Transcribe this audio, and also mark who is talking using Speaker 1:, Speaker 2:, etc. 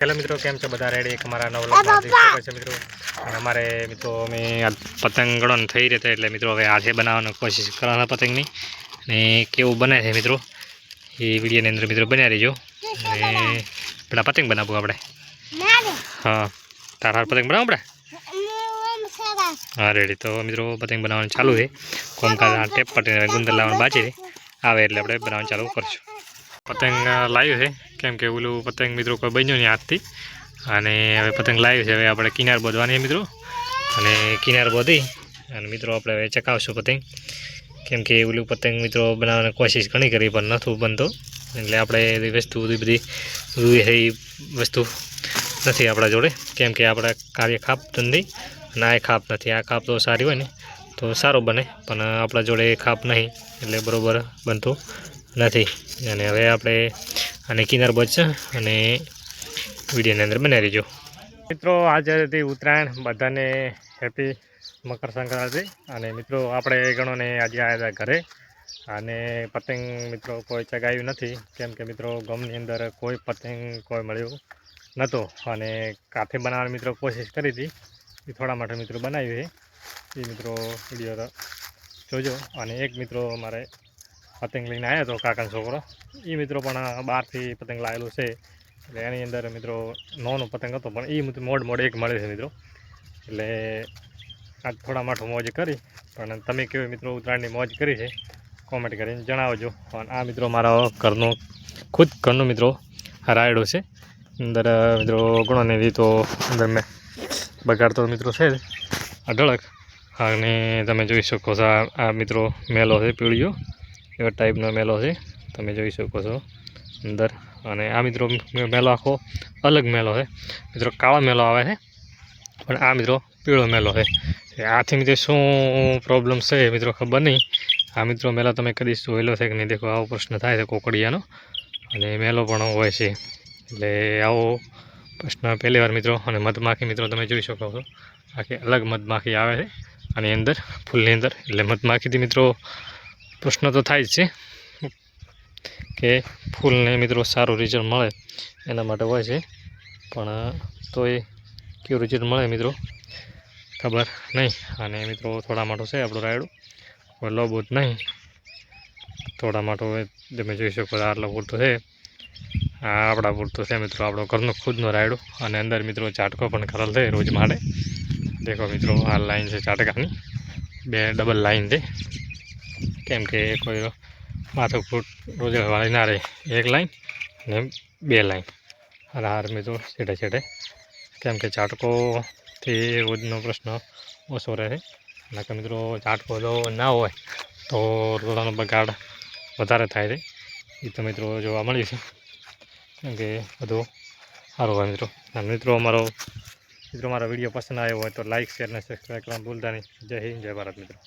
Speaker 1: Hello મિત્રો કેમ છો બધા? રેડી એક અમારા નવ લોકમાં છે મિત્રો. અને અમારે મિત્રો અમે આ પતંગ ગણન થઈ રહી એટલે મિત્રો હવે હાથે બનાવવાની કોશિશ કરવાના પતંગની. અને કેવું બને છે મિત્રો? એ વિડીયોની અંદર મિત્રો બન્યા રહીજો. અને પેલા પતંગ બનાવવું આપણે. હા. તાર હાર પતંગ બનાવો આપણે? હા રેડી તો મિત્રો પતંગ બનાવવાનું ચાલુ છે. કોમકાજ ટેપ પટીને ગુંદર લાવવાનું બાકી આવે એટલે આપણે બનાવવાનું ચાલુ કરશું. પતંગ લાવ્યું છે. કેમ કે ઓલું પતંગ મિત્રો કોઈ બન્યો નહીં હાથથી અને હવે પતંગ લાવ્યું છે. હવે આપણે કિનાર બોધવાની મિત્રો. અને કિનાર બોધી. અને મિત્રો આપણે હવે ચકાવશું પતંગ. કેમ કે ઓલું પતંગ મિત્રો બનાવવાની કોશિશ ઘણી કરી, પણ નહોતું બનતો. એટલે આપણે વસ્તુ બધી બધી વસ્તુ નથી આપણા જોડે. કેમ કે આપણા કાર્ય ખાપ ધંધી અને આ ખાપ નથી. આ ખાપ તો સારી હોય ને, તો સારું બને. પણ આપણા જોડે ખાપ નહીં. એટલે બરોબર બનતું. નથી. અને હવે આપણે આને કિનાર બચશે અને વિડીયોની અંદર બનાવી દેજો. મિત્રો આજે હતી ઉત્તરાયણ, બધાને હેપી મકર સંક્રાંતિ. અને મિત્રો, આપણે ગણોને આજે આવ્યા હતા ઘરે. અને પતંગ, મિત્રો, કોઈ ચગાવ્યું નથી. કેમ કે, મિત્રો, ગમની અંદર કોઈ પતંગ કોઈ મળ્યું નહોતું અને કાફે બનાવવાની, મિત્રો, કોશિશ કરી હતી. એ થોડા માટે, મિત્રો બનાવ્યું છે. એ, મિત્રો, વીડિયો જોજો. અને એક, મિત્રો, મારે પતંગ લઈને આવ્યો હતો કાકાનો છોકરો? એ મિત્રો પણ બહારથી પતંગ લાવેલું છે. એટલે એની અંદર મિત્રો નોનો પતંગ હતો, પણ એ મિત્રો મોડ મોડ એક મળે છે મિત્રો. એટલે આજ થોડા માઠું મોજ કરી, પણ તમે કેવો મિત્રો ઉત્તરાયણની મોજ કરી છે કોમેન્ટ કરીને જણાવજો. અને આ મિત્રો મારા ઘરનો, ખુદ ઘરનો મિત્રો રાયડો છે. અંદર મિત્રો ગણો ને તો અંદર મેં બગાડતો મિત્રો છે અઢળક અને તમે જોઈ શકો છો આ આ મિત્રો મેલો છે પીળીયો એવા ટાઈપનો મેલો છે. તમે જોઈ શકો છો અંદર. અને આ મિત્રો મેલો આખો અલગ મેલો છે. મિત્રો કાળો મેલો આવે છે, પણ આ મિત્રો પીળો મેલો છે. આથી મિત્રો શું પ્રોબ્લેમ છે મિત્રો ખબર નહીં. આ મિત્રો મેલો તમે કદી જોયેલો છે કે નહીં? દેખો, આવો પ્રશ્ન થાય છે કોકડિયાનો. અને મેલો પણ હોય છે. એટલે આવો પ્રશ્ન પહેલી વાર મિત્રો, અને મધમાખી મિત્રો તમે જોઈ શકો છો. આખી અલગ મધમાખી આવે છે, આની અંદર, ફૂલની અંદર. એટલે મધમાખીથી મિત્રો પ્રશ્ન તો થાય જ છે કે ફૂલને મિત્રો સારું રિઝલ્ટ મળે એના માટે હોય છે. પણ તોય કેવું રિઝલ્ટ મળે મિત્રો? ખબર નહીં. અને મિત્રો થોડા માટો છે આપણું રાયડું. કોઈ લો બહુ નહીં. થોડા માટો તમે જોઈ શકો આટલો પૂરતો છે. આ આપણા પૂરતો છે મિત્રો. આપણો ઘરનો ખુદનો રાયડું. અને અંદર મિત્રો ચાટકો પણ કરેલ છે રોજ માટે. દેખો મિત્રો, આ લાઈન છે ચાટકાની બે ડબલ લાઈન છે. કેમ કે કોઈ માથું ફૂટ રોજ વાળી ના રહે. એક લાઈન અને બે લાઈન. અને હાર મિત્રો છેડે છેડે. કેમ કે ઝાટકોથી રોજનો પ્રશ્ન ઓછો રહે. અને કે મિત્રો ઝાટકો જો ના હોય તો રોડાનો બગાડ વધારે થાય છે એ તો મિત્રો જોવા મળ્યું છે. કેમ કે બધું સારું હોય મિત્રો. અને મિત્રો અમારો, મિત્રો મારો વીડિયો પસંદ આવ્યો હોય તો લાઇક શેર અને સબસ્ક્રાઈબ કરવાનું ભૂલતા નહીં. જય હિન્દ, જય ભારત મિત્રો.